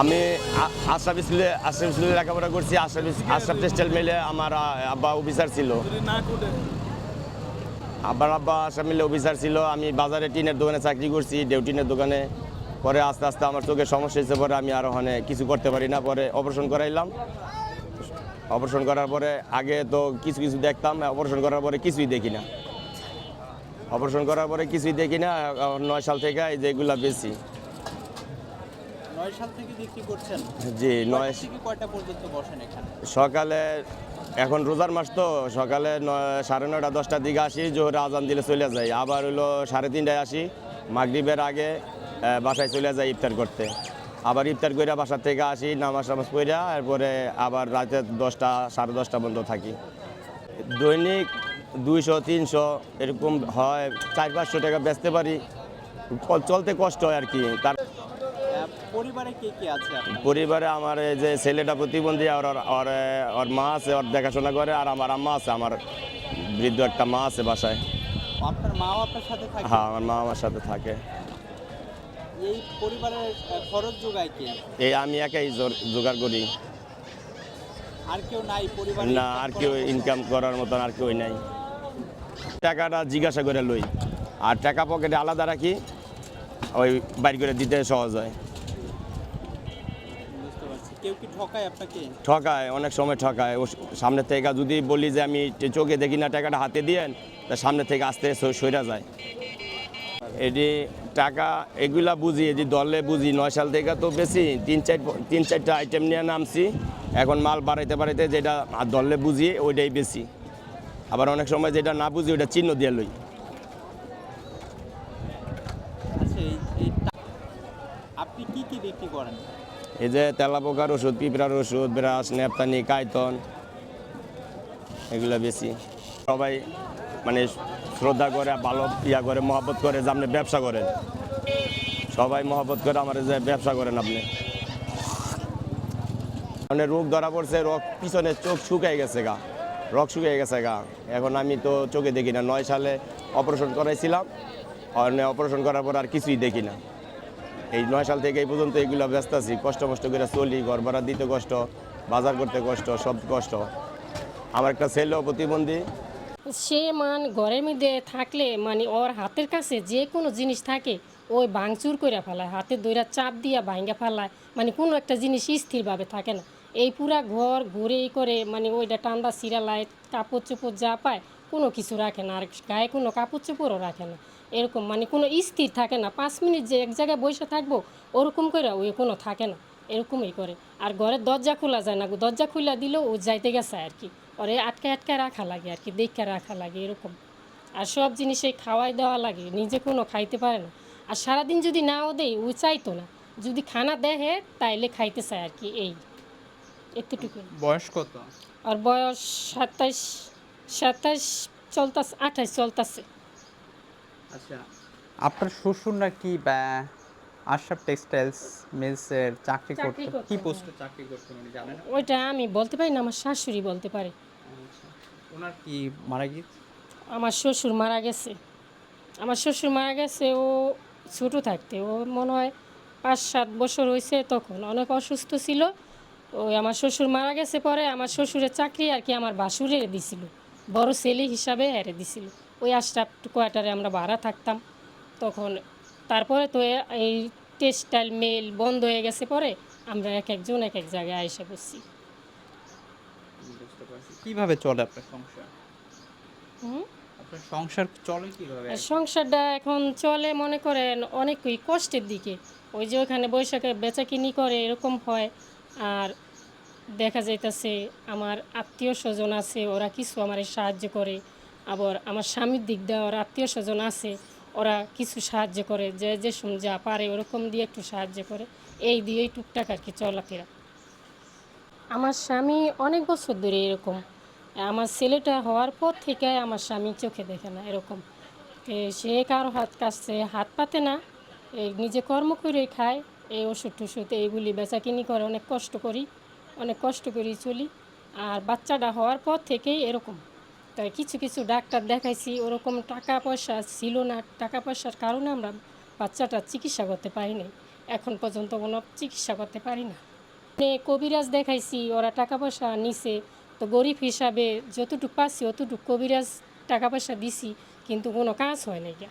আমি আশা স্কুলে আশা স্কুলে লেখাপড়া করছি। আশা বিশ আশা টেক্সটাইল মিলে আমার আব্বা অফিসার ছিল। আব্বার আব্বা আশা মিলে অফিসার ছিল। আমি বাজারে টিনের দোকানে চাকরি করছি, ডেউ টিনের দোকানে। পরে আস্তে আস্তে আমার চোখে সমস্যা হয়েছে, পরে আমি আরও ওখানে কিছু করতে পারি না। পরে অপারেশন করাইলাম। অপারেশন করার পরে আগে তো কিছু কিছু দেখতাম অপারেশন করার পরে কিছুই দেখি না। অপারেশন করার পরে কিছুই দেখি না নয় সাল থেকে এই যেগুলা বেশি। জি নয় সকালে এখন রোজার মাস তো সকালে সাড়ে নয়টা দশটার দিকে আসি জোহরে আজান দিলে চলে যাই। আবার হলো সাড়ে তিনটায় আসি মাগরিবের আগে বাসায় চলে যাই ইফতার করতে। আবার ইফতার করে বাসার থেকে আসি নামাজ টামাজ পড়া এরপরে আবার রাতে দশটা সাড়ে দশটা পর্যন্ত থাকি। দৈনিক দুইশো তিনশো এরকম হয় চার পাঁচশো টাকা বেচতে পারি। চলতে কষ্ট হয় আর কি। তার পরিবারে কে কে আছে পরিবারে আমার এই যে ছেলেটা প্রতিবন্ধী আর ওর ওর ওর মা আছে ওর দেখাশোনা করে আর আমার আম্মা আছে আমার বৃদ্ধ একটা মা আছে বাসায়। আপনার মাও আপনার সাথে থাকে? হ্যাঁ আমার মা আমার সাথে থাকে। এই পরিবারের খরচ যোগায় কে? এই আমি একাই জোগাড় করি। আর কেউ নাই পরিবারে না আর কেউ ইনকাম করার মতন আর কেউ নাই। টাকাটা জিজ্ঞাসা করে লই। আর টাকা পকেটে আলাদা রাখি ওই বাইর করে দিতে সহজ হয়। ঠকায় অনেক সময় ঠকায়। ও সামনে থেকে যদি বলি যে আমি চোখে দেখি না টাকাটা হাতে দিয়েন তা সামনে থেকে আসতে সইরা যায়। এটি টাকা এগুলা বুঝি এটি দলে বুঝি নয় সাল থেকে তো বেশি তিন চার তিন চারটা আইটেম নিয়ে নামছি। এখন মাল বাড়াইতে বাড়াইতে যেটা দলে বুঝি ওইটাই বেশি। আবার অনেক সময় যেটা না বুঝি ওইটা চিহ্ন দিয়ে লই। আচ্ছা আপনি কি কি বিক্রি করেন? এই যে তেলাপোকার ওষুধ পিঁপড়ার ওষুধ ব্রাশ নেপতানি কায়তন এগুলো বেশি। সবাই মানে শ্রদ্ধা করে, ভালো ইয়া করে, মহব্বত করে যে আপনি ব্যবসা করেন। সবাই মহব্বত করে আমার যে ব্যবসা করেন আপনি। মানে রোগ ধরা পড়ছে, রোগ পিছনে চোখ শুকাই গেছে গা। রোগ শুকিয়ে গেছে গা। এখন আমি তো চোখে দেখি না। নয় সালে অপারেশন করাইছিলাম। অপারেশন করার পর আর কিছুই দেখি না। এই নয় সাল থেকে এই পর্যন্ত এগুলো ব্যস্ত আছি। কষ্ট মষ্ট করে চলি, ঘর ভাড়া দিতে কষ্ট, বাজার করতে কষ্ট, সব কষ্ট। আমার একটা ছেলেও প্রতিবন্ধী। সে মান ঘরের মধ্যে থাকলে মানে ওর হাতের কাছে যে কোনো জিনিস থাকে, ওই ভাঙচুর করে ফেলায়, হাতে দইরা চাপ দিয়া ভাঙ্গা ফেলায় মানে কোনো একটা জিনিস স্থিরভাবে থাকে না। এই পুরা ঘর ঘুরে করে মানে ওইটা টান্দা সিরা লাইট কাপড় চোপড় যা পায়, কোনো কিছু রাখে না, আর গায়ে কোনো কাপড় চোপড়ও রাখে না। এরকম মানে কোনো স্থির থাকে না। পাঁচ মিনিট যে এক জায়গায় বসে থাকব, ওরকম করে ওই কোনো থাকে না। এরকমই করে। আর ঘরের দরজা খোলা যায় না দরজা খুলে দিলেও ও যাইতে গেছে আর কি। ওরে আটকে আটকে রাখা লাগে আর কি দেখে রাখা লাগে এরকম। আর সব জিনিসে খাওয়াই দেওয়া লাগে নিজে কোনো খাইতে পারে না। আর সারাদিন যদি নাও দেই ও চাইতো না। যদি খানা দেহে তাইলে খাইতে চায় আর কি এই এতটুকু বয়স কত? আর বয়স সাতাইশ সাতাইশ চলতাছে আঠাইশ চলতাছে। আচ্ছা আপনার শ্বশুর নাকি বা আশরাফ টেক্সটাইলস মিলসের চাকরি চাকরি করতে কি হ্যাঁ। পোস্টে চাকরি করতেন উনি জানেন? ওইটা আমি বলতে পারি না আমার শাশুড়ি বলতে পারে। আচ্ছা। ওনার কি মারা গিয়েছে? আমার শ্বশুর মারা গেছে। আমার শ্বশুর মারা গেছে ও ছোটো থাকতে। ও মনে হয় পাঁচ সাত বছর হয়েছে তখন। অনেক অসুস্থ ছিল। ওই আমার শ্বশুর মারা গেছে পরে আমার শ্বশুরের চাকরি আর কি আমার বাসুরে দিছিল। বড় ছেলে হিসাবে হেরে দিছিল। ওই আশরাফ কোয়ার্টারে আমরা ভাড়া থাকতাম। তখন তারপরে তো এই টেক্সটাইল মেল বন্ধ হয়ে গেছে পরে আমরা এক একজন এক এক জায়গায় এসে বসছি কীভাবে চলে আপনার সংসার? হুম? আপনার সংসার চলে কীভাবে? সংসারটা এখন চলে মনে করেন অনেকই কষ্টের দিকে। ওই যে ওখানে বৈশাখে বেচা কিনি করে এরকম হয়। আর দেখা যাইতেছে আমার আত্মীয় স্বজন আছে ওরা কিছু আমার সাহায্য করে। আবার আমার স্বামীর দিক দিয়ে ওর আত্মীয় স্বজন আছে। ওরা কিছু সাহায্য করে, যে যে যা পারে ওরকম দিয়ে একটু সাহায্য করে, এই দিয়েই টুকটাক আর কি চলাফেরা। আমার স্বামী অনেক বছর ধরে এরকম। আমার ছেলেটা হওয়ার পর থেকে আমার স্বামী চোখে দেখে না এরকম। সে কারও হাত কাছে হাত পাতে না এই নিজে কর্ম করে খায়, এই ওষুধ টষুধ এইগুলি বেচা কিনি করে, অনেক কষ্ট করি, অনেক কষ্ট করি চলি। আর বাচ্চাটা হওয়ার পর থেকেই এরকম। তাই কিছু কিছু ডাক্তার দেখাইছি, ওরকম টাকা পয়সা ছিল না। টাকা পয়সার কারণে আমরা বাচ্চাটা চিকিৎসা করতে পারিনি। এখন পর্যন্ত কোনো চিকিৎসা করতে পারি না। কবিরাজ দেখাইছি, ওরা টাকা পয়সা নিছে। তো গরিব হিসাবে যতটুকু পাচ্ছি অতটুকু কবিরাজ টাকা পয়সা দিছি, কিন্তু কোনো কাজ হয় না গিয়া।